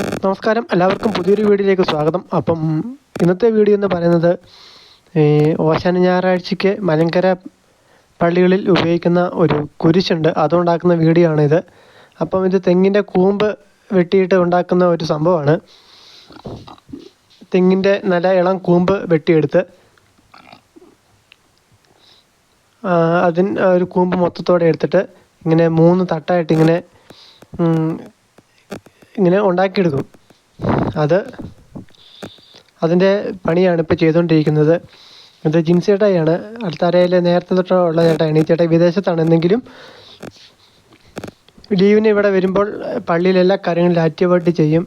നമസ്കാരം. എല്ലാവർക്കും പുതിയൊരു വീഡിയോയിലേക്ക് സ്വാഗതം. അപ്പം ഇന്നത്തെ വീഡിയോ എന്ന് പറയുന്നത് ഓശാന ഞായറാഴ്ചയ്ക്ക് മലങ്കര പള്ളികളിൽ ഉപയോഗിക്കുന്ന ഒരു കുരിശുണ്ട്. അതുണ്ടാക്കുന്ന വീഡിയോ ആണിത് അപ്പം ഇത് തെങ്ങിന്റെ കൂമ്പ് വെട്ടിയിട്ട് ഉണ്ടാക്കുന്ന ഒരു സംഭവമാണ്. തെങ്ങിന്റെ നല്ല ഇളം കൂമ്പ് വെട്ടിയെടുത്ത് അതിന് ഒരു കൂമ്പ് മൊത്തത്തോടെ എടുത്തിട്ട് ഇങ്ങനെ മൂന്ന് തട്ടായിട്ട് ഇങ്ങനെ ഇങ്ങനെ ഉണ്ടാക്കിയെടുക്കും. അത് അതിന്റെ പണിയാണ് ഇപ്പോൾ ചെയ്തുകൊണ്ടിരിക്കുന്നത്. ഇത് ജിൻസ് ചേട്ടായിയാണ് അൽത്താരയിൽ നേരത്തെ തൊട്ടുള്ള ചേട്ടായാണ് ഈ ചേട്ടായി വിദേശത്താണ്. എന്നെങ്കിലും ലീവിന് ഇവിടെ വരുമ്പോൾ പള്ളിയിലെല്ലാ കാര്യങ്ങളും ആക്റ്റീവായിട്ട് ചെയ്യും.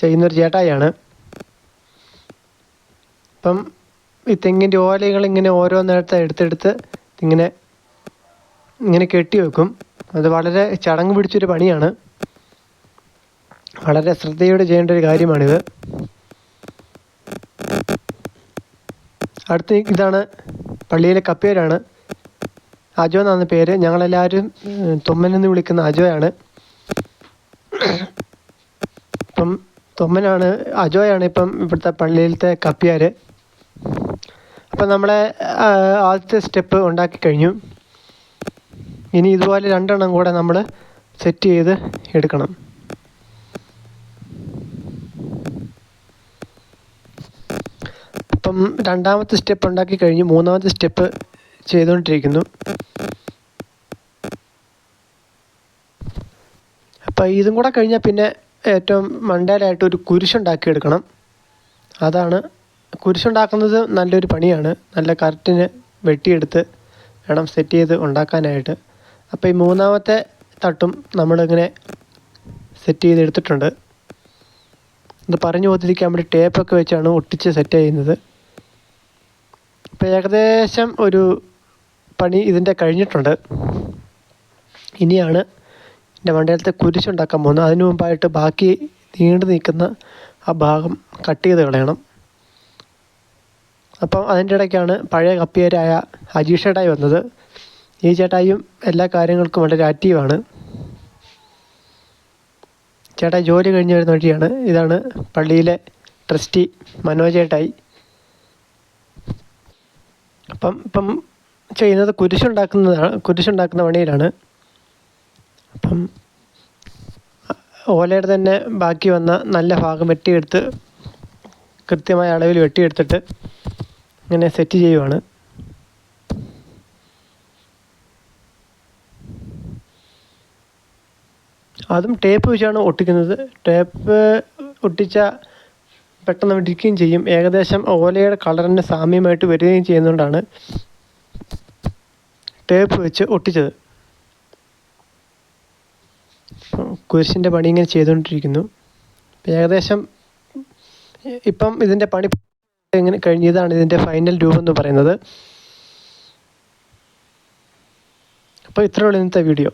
ചെയ്യുന്നൊരു ചേട്ടായിയാണ്. അപ്പം ഈ തെങ്ങിന്റെ ഓലകൾ ഇങ്ങനെ ഓരോ നേരത്തെ എടുത്തെടുത്ത് ഇങ്ങനെ ഇങ്ങനെ കെട്ടി വെക്കും അത് വളരെ ചടങ്ങ് പിടിച്ചൊരു പണിയാണ്. വളരെ ശ്രദ്ധയോടെ ചെയ്യേണ്ട ഒരു കാര്യമാണിത്. അടുത്ത ഇതാണ് പള്ളിയിലെ കപ്പേരാണ് അജോ എന്നാണ് പേര്. ഞങ്ങളെല്ലാവരും എന്ന് വിളിക്കുന്ന അജോയാണ്. ഇപ്പം തൊമ്മനാണ് അജോയാണ് ഇപ്പം ഇവിടുത്തെ പള്ളിയിലത്തെ കപ്പിയാർ അപ്പം നമ്മളെ ആദ്യത്തെ സ്റ്റെപ്പ് ഉണ്ടാക്കി കഴിഞ്ഞു. ഇനി ഇതുപോലെ രണ്ടെണ്ണം കൂടെ നമ്മൾ സെറ്റ് ചെയ്ത് എടുക്കണം. അപ്പം രണ്ടാമത്തെ സ്റ്റെപ്പ് ഉണ്ടാക്കി കഴിഞ്ഞ് മൂന്നാമത്തെ സ്റ്റെപ്പ് ചെയ്തുകൊണ്ടിരിക്കുന്നു. അപ്പം ഇതും കൂടെ കഴിഞ്ഞാൽ പിന്നെ ഏറ്റവും മണ്ടയിലായിട്ട് ഒരു കുരിശുണ്ടാക്കി എടുക്കണം. അതാണ് കുരിശുണ്ടാക്കുന്നത് നല്ലൊരു പണിയാണ്. നല്ല കറക്റ്റിന് വെട്ടിയെടുത്ത് വേണം സെറ്റ് ചെയ്ത് ഉണ്ടാക്കാനായിട്ട്. അപ്പോൾ ഈ മൂന്നാമത്തെ തട്ടും നമ്മളിങ്ങനെ സെറ്റ് ചെയ്തെടുത്തിട്ടുണ്ട്. ഇത് പറഞ്ഞു പോകാതിരിക്കാൻ വേണ്ടി ടേപ്പൊക്കെ വെച്ചാണ് ഒട്ടിച്ച് സെറ്റ് ചെയ്യുന്നത്. ഇപ്പോൾ ഏകദേശം ഒരു പണി ഇതിന്റെ കഴിഞ്ഞിട്ടുണ്ട്. ഇനിയാണ് എന്റെ മണ്ടയിലത്തെ കുരിശുണ്ടാക്കാൻ പോകുന്നത്. അതിനു മുമ്പായിട്ട് ബാക്കി നീണ്ടു നിൽക്കുന്ന ആ ഭാഗം കട്ട് ചെയ്ത് കളയണം. അപ്പം അതിന്റെ ഇടയ്ക്കാണ് പഴയ കപ്പിയരായ അജീഷ് ചേട്ടായി വന്നത്. ഈ ചേട്ടായും എല്ലാ കാര്യങ്ങൾക്കും വളരെ ആക്റ്റീവാണ് ചേട്ടായി ജോലി കഴിഞ്ഞ് വരുന്ന വഴിയാണ് ഇതാണ് പള്ളിയിലെ ട്രസ്റ്റി മനോജ് ചേട്ടായി. അപ്പം ഇപ്പം ചെയ്യുന്നത് കുരിശുണ്ടാക്കുന്നതാണ് കുരിശുണ്ടാക്കുന്ന പണിയിലാണ്. അപ്പം ഓലയുടെ തന്നെ ബാക്കി വന്ന നല്ല ഭാഗം വെട്ടിയെടുത്ത് കൃത്യമായ അളവിൽ വെട്ടിയെടുത്തിട്ട് ഇങ്ങനെ സെറ്റ് ചെയ്യുവാണ്. അതും ടേപ്പ് വെച്ചാണ് ഒട്ടിക്കുന്നത്. ടേപ്പ് ഒട്ടിച്ച പെട്ടെന്ന് വിടിക്കുകയും ചെയ്യും. ഏകദേശം ഓലയുടെ കളറിന് സാമ്യമായിട്ട് വരികയും ചെയ്യുന്നതുകൊണ്ടാണ് ടേപ്പ് വെച്ച് ഒട്ടിച്ചത്. കുരിശിന്റെ പണി ഇങ്ങനെ ചെയ്തുകൊണ്ടിരിക്കുന്നു. ഏകദേശം ഇപ്പം ഇതിന്റെ പണി ഇങ്ങനെ കഴിഞ്ഞതാണ് ഇതിന്റെ ഫൈനൽ രൂപം എന്ന് പറയുന്നത്. അപ്പോൾ ഇത്രയുള്ള ഇന്നത്തെ വീഡിയോ